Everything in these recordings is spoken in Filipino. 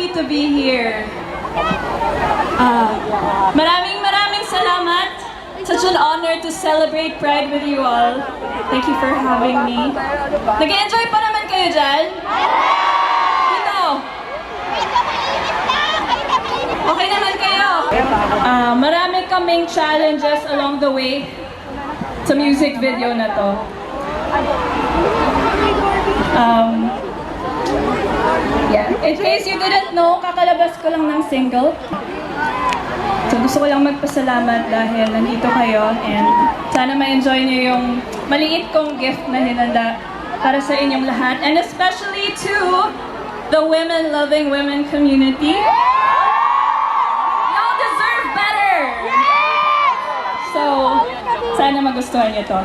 happy to be here. Ah, maraming maraming salamat. Such an honor to celebrate Pride with you all. Thank you for having me. Nag-enjoy pa naman kayo dyan? Dito. Okay naman kayo? Ah, marami kaming challenges along the way sa music video na to. Um, yeah. In case you didn't know, kakalabas ko lang ng single. So gusto ko lang magpasalamat dahil nandito kayo and sana ma-enjoy niyo yung maliit kong gift na hinanda para sa inyong lahat. And especially to the women-loving women community. Y'all deserve better! So, sana magustuhan niyo to.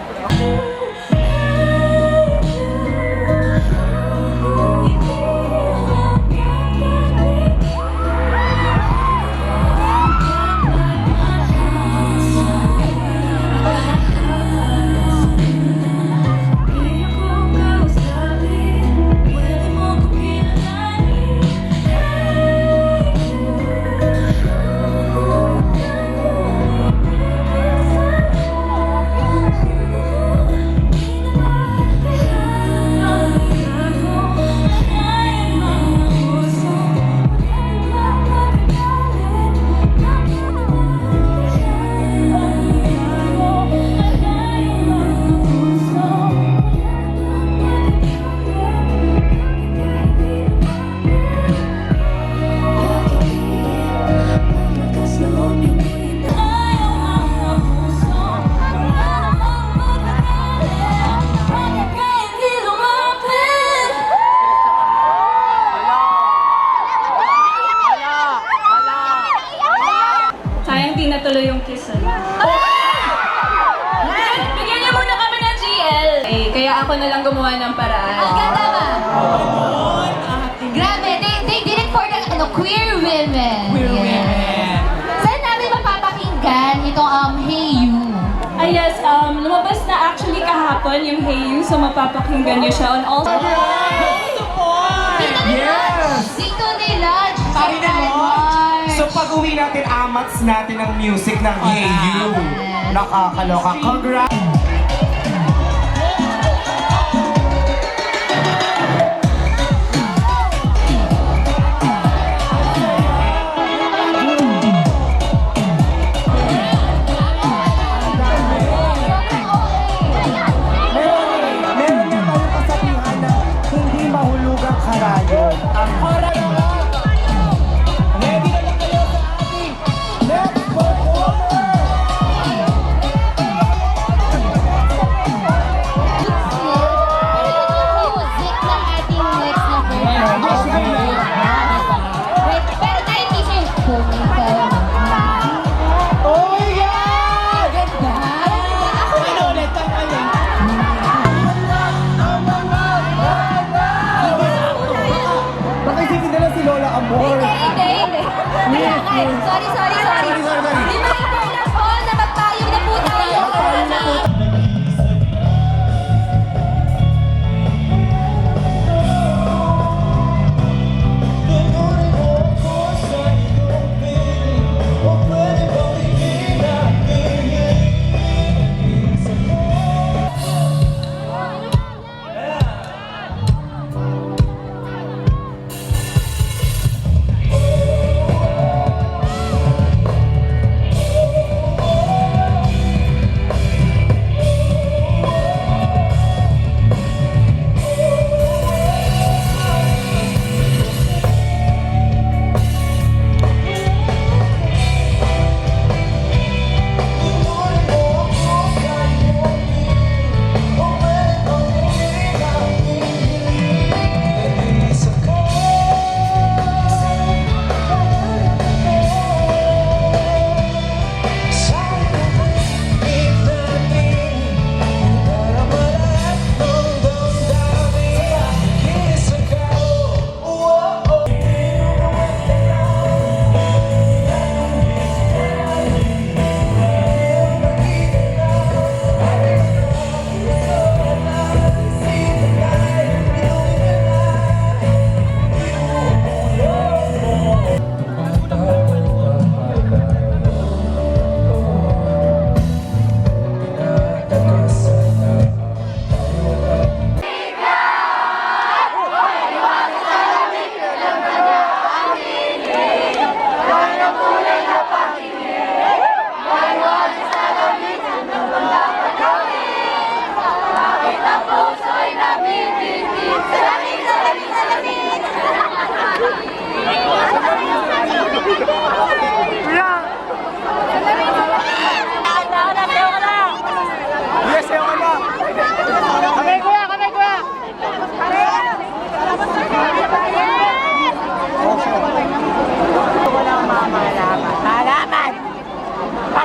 Ako na lang gumawa ng paraan. Ang ganda ba? Grabe, they, they did it for the ano, queer women. Queer Yeah. women. Saan namin mapapakinggan itong um, Hey You? Ah, yes, um, lumabas na actually kahapon yung Hey You, so mapapakinggan niyo siya on all... Support! Dito ni Lodge! Dito ni Lodge! Pari na! So pag uwi natin, amats natin ang music ng Hey You. Nakakaloka. Congrats!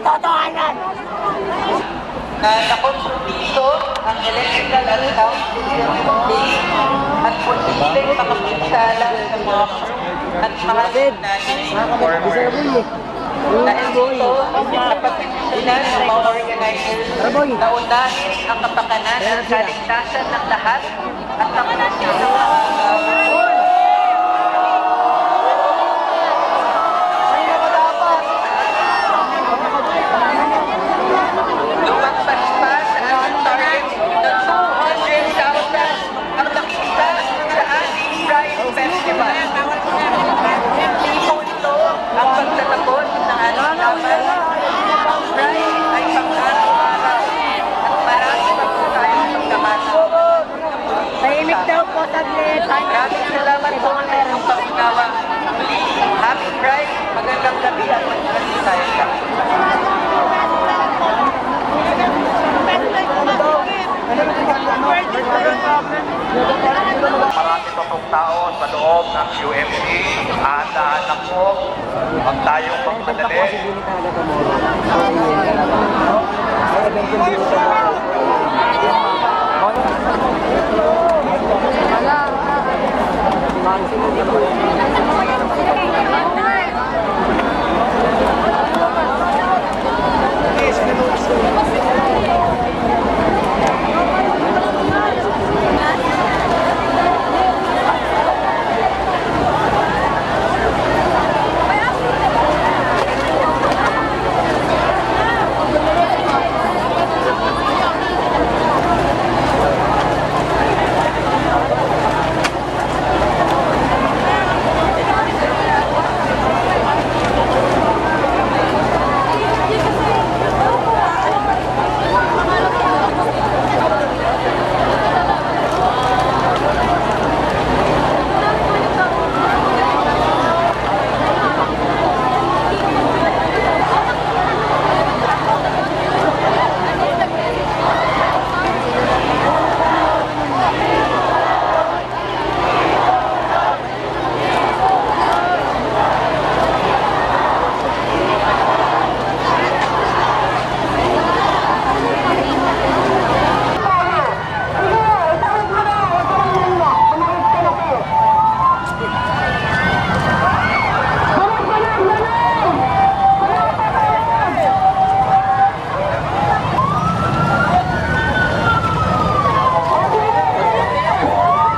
katotohanan. Nakakonsultiso ang electrical at sound system at posibleng makapinsala sa mga at mahalin natin for work. Dahil dito, napagpindinan ng mga organizer na unahin ang kapakanan at kaligtasan ng lahat. At kapakanan ng mga Marami pa pong tao sa loob ng UMC. Aandaan ah, lang po. Huwag tayong magmadali.